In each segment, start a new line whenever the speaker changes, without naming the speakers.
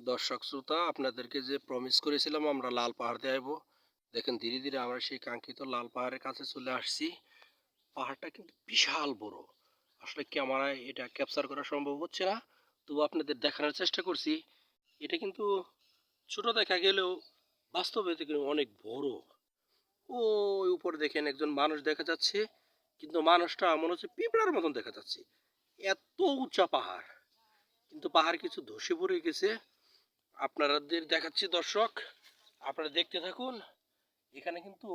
দর্শক শ্রোতা, আপনাদেরকে যে প্রমিস করেছিলাম, আমরা লাল পাহাড় দেখাইব দেখেন, ধীরে ধীরে আমরা সেই কাঙ্ক্ষিত লাল পাহাড়ের কাছে চলে আসছি। পাহাড়টা কিন্তু বিশাল বড়। আসলে ক্যামেরায় এটা ক্যাপচার করা সম্ভব হচ্ছে না। তবু আপনাদের দেখানোর চেষ্টা করছি। এটা কিন্তু ছোট দেখা গেলেও বাস্তবে কিন্তু অনেক বড়। ওই উপরে দেখেন একজন মানুষ দেখা যাচ্ছে, কিন্তু মানুষটা মনে হচ্ছে পিঁপড়ার মতন দেখা যাচ্ছে। এত উঁচা পাহাড়। কিন্তু পাহাড় কিছু ধসে পড়ে গেছে। আপনাদের দেখাচ্ছি দর্শক, আপনারা দেখতে থাকুন, এখানে কিন্তু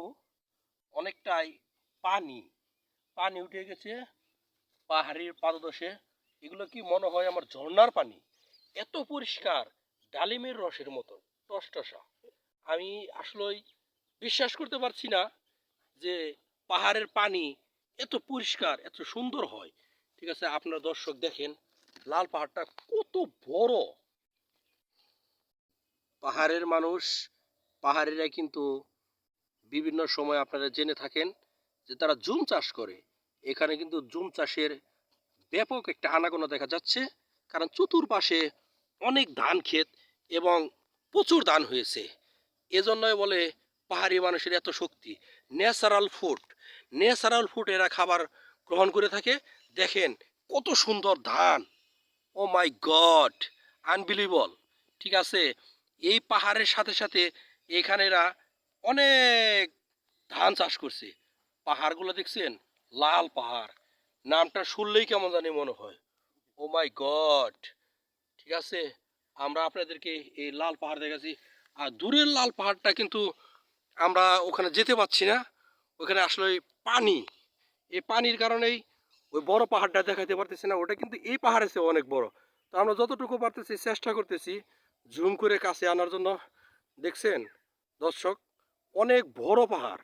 অনেকটাই পানি পানি উঠে গেছে, পাহাড়ের পাদদশে। এগুলো কি মনে হয় আমার ঝর্ণার পানি? এত পরিষ্কার, ডালিমের রসের মতন টসটসা। আমি আসলেই বিশ্বাস করতে পারছি না যে পাহাড়ের পানি এত পরিষ্কার, এত সুন্দর হয়। ঠিক আছে, আপনারা দর্শক দেখেন, লাল পাহাড়টা কত বড়। পাহাড়ের মানুষ পাহাড়িরা কিন্তু বিভিন্ন সময় আপনারা জেনে থাকেন যে তারা জুম চাষ করে। এখানে কিন্তু জুম চাষের ব্যাপক একটা আনাগোনা দেখা যাচ্ছে, কারণ চতুর্পাশে অনেক ধান ক্ষেত এবং প্রচুর ধান হয়েছে। এজন্যই বলে পাহাড়ি মানুষের এত শক্তি। ন্যাচারাল ফুড ন্যাচারাল ফুড এরা খাবার গ্রহণ করে থাকে। দেখেন কত সুন্দর ধান। ও মাই গড আনবিলিবল ঠিক আছে? এই পাহাড়ের সাথে সাথে এখানেরা অনেক ধান চাষ করছে। পাহাড়গুলো দেখছেন? লাল পাহাড়। নামটা শুনলেই কেমন জানি মনে হয়। ও মাই গড ঠিক আছে? আমরা আপনাদেরকে এই লাল পাহাড় দেখাচ্ছি। আর দূরের লাল পাহাড়টা কিন্তু আমরা ওখানে যেতে পারছি না। ওখানে আসলে পানি। এই পানির কারণেই ওই বড় পাহাড়টা দেখাতে পারতেছি না। ওটা কিন্তু এই পাহাড়ের চেয়ে অনেক বড়। তো আমরা যতটুকু পারতেছি, চেষ্টা করতেছি জুম করে কাছে আনার জন্য দেখছেন দর্শক অনেক বড় পাহাড়।